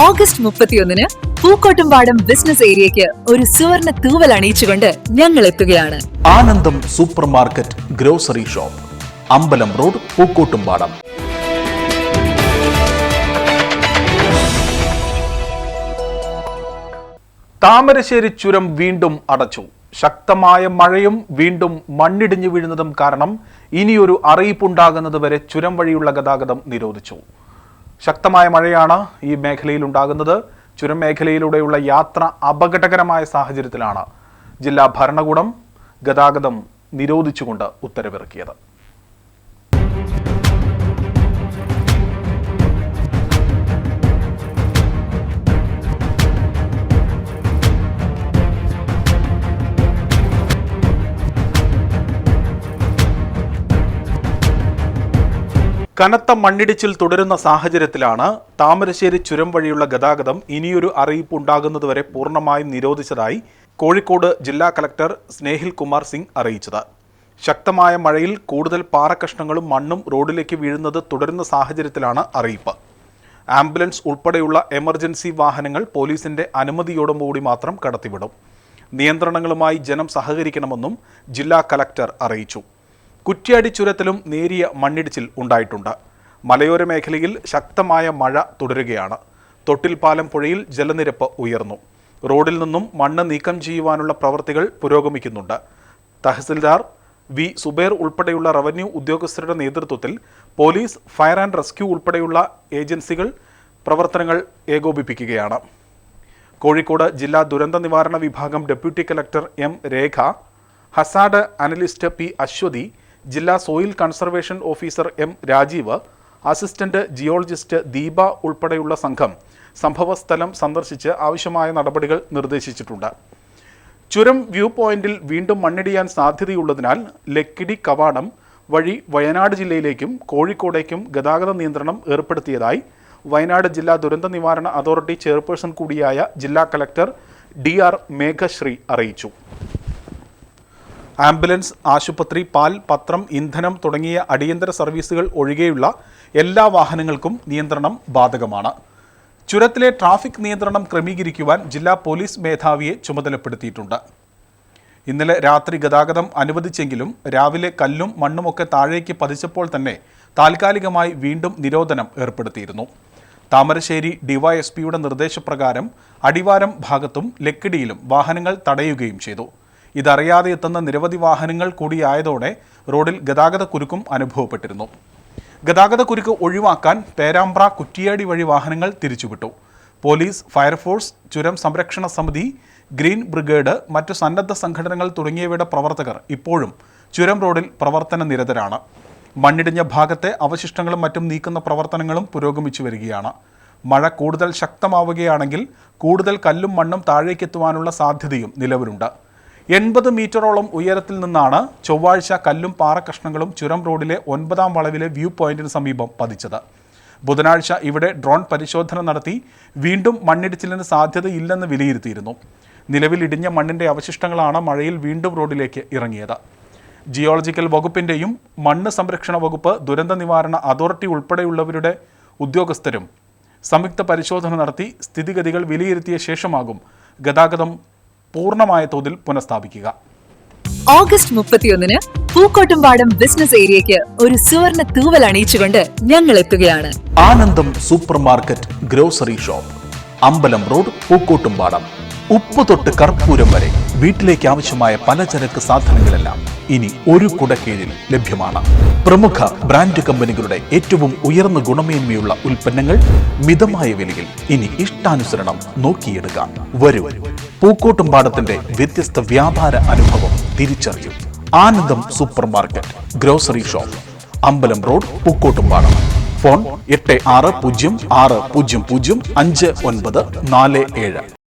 August മുപ്പത്തിയൊന്നിന് Pookkottumpadam business ഏരിയയ്ക്ക് ഒരു സുവർണ തൂവൽ അണിയിച്ചുകൊണ്ട് ഞങ്ങൾ എത്തുകയാണ് Anandam super market grocery shop അമ്പലം റോഡ് പൂക്കോട്ടുംപാടം. താമരശ്ശേരി ചുരം വീണ്ടും അടച്ചു. ശക്തമായ മഴയും വീണ്ടും മണ്ണിടിഞ്ഞു വീഴുന്നതും കാരണം ഇനിയൊരു അറിയിപ്പുണ്ടാകുന്നത് വരെ ചുരം വഴിയുള്ള ഗതാഗതം നിരോധിച്ചു. ശക്തമായ മഴയാണ് ഈ മേഖലയിൽ ഉണ്ടാകുന്നത്. ചുരം മേഖലയിലൂടെയുള്ള യാത്ര അപകടകരമായ സാഹചര്യത്തിലാണ് ജില്ലാ ഭരണകൂടം ഗതാഗതം നിരോധിച്ചുകൊണ്ട് ഉത്തരവിറക്കിയത്. കനത്ത മണ്ണിടിച്ചിൽ തുടരുന്ന സാഹചര്യത്തിലാണ് താമരശ്ശേരി ചുരം വഴിയുള്ള ഗതാഗതം ഇനിയൊരു അറിയിപ്പ് ഉണ്ടാകുന്നതുവരെ പൂർണമായും നിരോധിച്ചതായി കോഴിക്കോട് ജില്ലാ കലക്ടർ സ്നേഹിൽ കുമാർ സിംഗ് അറിയിച്ചത്. ശക്തമായ മഴയിൽ കൂടുതൽ പാറക്കഷ്ണങ്ങളും മണ്ണും റോഡിലേക്ക് വീഴുന്നത് തുടരുന്ന സാഹചര്യത്തിലാണ് അറിയിപ്പ്. ആംബുലൻസ് ഉൾപ്പെടെയുള്ള എമർജൻസി വാഹനങ്ങൾ പോലീസിന്റെ അനുമതിയോടുകൂടി മാത്രം കടത്തിവിടും. നിയന്ത്രണങ്ങളുമായി ജനം സഹകരിക്കണമെന്നും ജില്ലാ കലക്ടർ അറിയിച്ചു. കുറ്റ്യാടി ചുരത്തിലും നേരിയ മണ്ണിടിച്ചിൽ ഉണ്ടായിട്ടുണ്ട്. മലയോര മേഖലയിൽ ശക്തമായ മഴ തുടരുകയാണ്. തൊട്ടിൽപ്പാലം പുഴയിൽ ജലനിരപ്പ് ഉയർന്നു. റോഡിൽ നിന്നും മണ്ണ് നീക്കം ചെയ്യുവാനുള്ള പ്രവർത്തികൾ പുരോഗമിക്കുന്നുണ്ട്. തഹസിൽദാർ വി സുബേർ ഉൾപ്പെടെയുള്ള റവന്യൂ ഉദ്യോഗസ്ഥരുടെ നേതൃത്വത്തിൽ പോലീസ് ഫയർ ആൻഡ് റെസ്ക്യൂ ഉൾപ്പെടെയുള്ള ഏജൻസികൾ പ്രവർത്തനങ്ങൾ ഏകോപിപ്പിക്കുകയാണ്. കോഴിക്കോട് ജില്ലാ ദുരന്ത നിവാരണ വിഭാഗം deputy collector M Rekha hazard analyst P Aswathy ജില്ലാ soil conservation officer M Rajeev assistant geologist Deepa ഉൾപ്പെടെയുള്ള സംഘം സംഭവസ്ഥലം സന്ദർശിച്ച് ആവശ്യമായ നടപടികൾ നിർദ്ദേശിച്ചിട്ടുണ്ട്. ചുരം വ്യൂ പോയിന്റിൽ വീണ്ടും മണ്ണിടിയാൻ സാധ്യതയുള്ളതിനാൽ ലക്കിടി കവാടം വഴി വയനാട് ജില്ലയിലേക്കും കോഴിക്കോടേക്കും ഗതാഗത നിയന്ത്രണം ഏർപ്പെടുത്തിയതായി വയനാട് ജില്ലാ ദുരന്ത നിവാരണ അതോറിറ്റി ചെയർപേഴ്സൺ കൂടിയായ ജില്ലാ കലക്ടർ ഡി ആർ മേഘശ്രീ അറിയിച്ചു. ആംബുലൻസ് ആശുപത്രി പാൽ പത്രം ഇന്ധനം തുടങ്ങിയ അടിയന്തര സർവീസുകൾ ഒഴികെയുള്ള എല്ലാ വാഹനങ്ങൾക്കും നിയന്ത്രണം ബാധകമാണ്. ചുരത്തിലെ ട്രാഫിക് നിയന്ത്രണം ക്രമീകരിക്കുവാൻ ജില്ലാ പോലീസ് മേധാവിയെ ചുമതലപ്പെടുത്തിയിട്ടുണ്ട്. ഇന്നലെ രാത്രി ഗതാഗതം അനുവദിച്ചെങ്കിലും രാവിലെ കല്ലും മണ്ണുമൊക്കെ താഴേക്ക് പതിച്ചപ്പോൾ തന്നെ താൽക്കാലികമായി വീണ്ടും നിരോധനം ഏർപ്പെടുത്തിയിരുന്നു. താമരശ്ശേരി ഡിവൈഎസ്പിയുടെ നിർദ്ദേശപ്രകാരം അടിവാരം ഭാഗത്തും ലക്കിടിയിലും വാഹനങ്ങൾ തടയുകയും ചെയ്തു. ഇതറിയാതെ എത്തുന്ന നിരവധി വാഹനങ്ങൾ കൂടിയായതോടെ റോഡിൽ ഗതാഗത കുരുക്കും അനുഭവപ്പെട്ടിരുന്നു. ഗതാഗത കുരുക്ക് ഒഴിവാക്കാൻ പേരാമ്പ്ര കുറ്റിയാടി വഴി വാഹനങ്ങൾ തിരിച്ചുവിട്ടു. പോലീസ് ഫയർഫോഴ്സ് ചുരം സംരക്ഷണ സമിതി ഗ്രീൻ ബ്രിഗേഡ് മറ്റു സന്നദ്ധ സംഘടനകൾ തുടങ്ങിയവയുടെ പ്രവർത്തകർ ഇപ്പോഴും ചുരം റോഡിൽ പ്രവർത്തന നിരതരാണ്. മണ്ണിടിഞ്ഞ ഭാഗത്തെ അവശിഷ്ടങ്ങളും മറ്റും നീക്കുന്ന പ്രവർത്തനങ്ങളും പുരോഗമിച്ചു വരികയാണ്. മഴ കൂടുതൽ ശക്തമാവുകയാണെങ്കിൽ കൂടുതൽ കല്ലും മണ്ണും താഴേക്കെത്തുവാനുള്ള സാധ്യതയും നിലവിലുണ്ട്. എൺപത് മീറ്ററോളം ഉയരത്തിൽ നിന്നാണ് ചൊവ്വാഴ്ച കല്ലും പാറക്കഷ്ണങ്ങളും ചുരം റോഡിലെ ഒൻപതാം വളവിലെ വ്യൂ പോയിന്റിന് സമീപം പതിച്ചത്. ബുധനാഴ്ച ഇവിടെ ഡ്രോൺ പരിശോധന നടത്തി വീണ്ടും മണ്ണിടിച്ചിലിന് സാധ്യതയില്ലെന്ന് വിലയിരുത്തിയിരുന്നു. നിലവിൽ ഇടിഞ്ഞ മണ്ണിന്റെ അവശിഷ്ടങ്ങളാണ് മഴയിൽ വീണ്ടും റോഡിലേക്ക് ഇറങ്ങിയത്. ജിയോളജിക്കൽ വകുപ്പിന്റെയും മണ്ണ് സംരക്ഷണ വകുപ്പ് ദുരന്ത നിവാരണ അതോറിറ്റി ഉൾപ്പെടെയുള്ളവരുടെ ഉദ്യോഗസ്ഥരും സംയുക്ത പരിശോധന നടത്തി സ്ഥിതിഗതികൾ വിലയിരുത്തിയ ശേഷമാകും ഗതാഗതം പൂർണമായ തോതിൽ പുനഃസ്ഥാപിക്കുക. ഓഗസ്റ്റ് മുപ്പത്തിയൊന്നിന് പൂക്കോട്ടുംപാടം ബിസിനസ് ഏരിയയ്ക്ക് ഒരു സുവർണ തൂവൽ അണിയിച്ചുകൊണ്ട് ഞങ്ങൾ എത്തുകയാണ് Anandam super market grocery shop അമ്പലം റോഡ് പൂക്കോട്ടുംപാടം. ഉപ്പ് തൊട്ട് കർപ്പൂരം വരെ വീട്ടിലേക്ക് ആവശ്യമായ പലചരക്ക് സാധനങ്ങളെല്ലാം ഇനി ഒരു കുടക്കീഴിൽ ലഭ്യമാണ്. പ്രമുഖ ബ്രാൻഡ് കമ്പനികളുടെ ഏറ്റവും ഉയർന്ന ഗുണമേന്മയുള്ള ഉൽപ്പന്നങ്ങൾ മിതമായ വിലയിൽ ഇനി ഇഷ്ടാനുസരണം നോക്കിയെടുക്കാം. വരൂ. പൂക്കോട്ടുംപാടത്തിന്റെ വ്യത്യസ്ത വ്യാപാര അനുഭവം തിരിച്ചറിയും. Anandam super market grocery shop അമ്പലം റോഡ് പൂക്കോട്ടുംപാടം ഫോൺ എട്ട് ആറ് പൂജ്യം ആറ് പൂജ്യം പൂജ്യം അഞ്ച് ഒൻപത് നാല് ഏഴ്.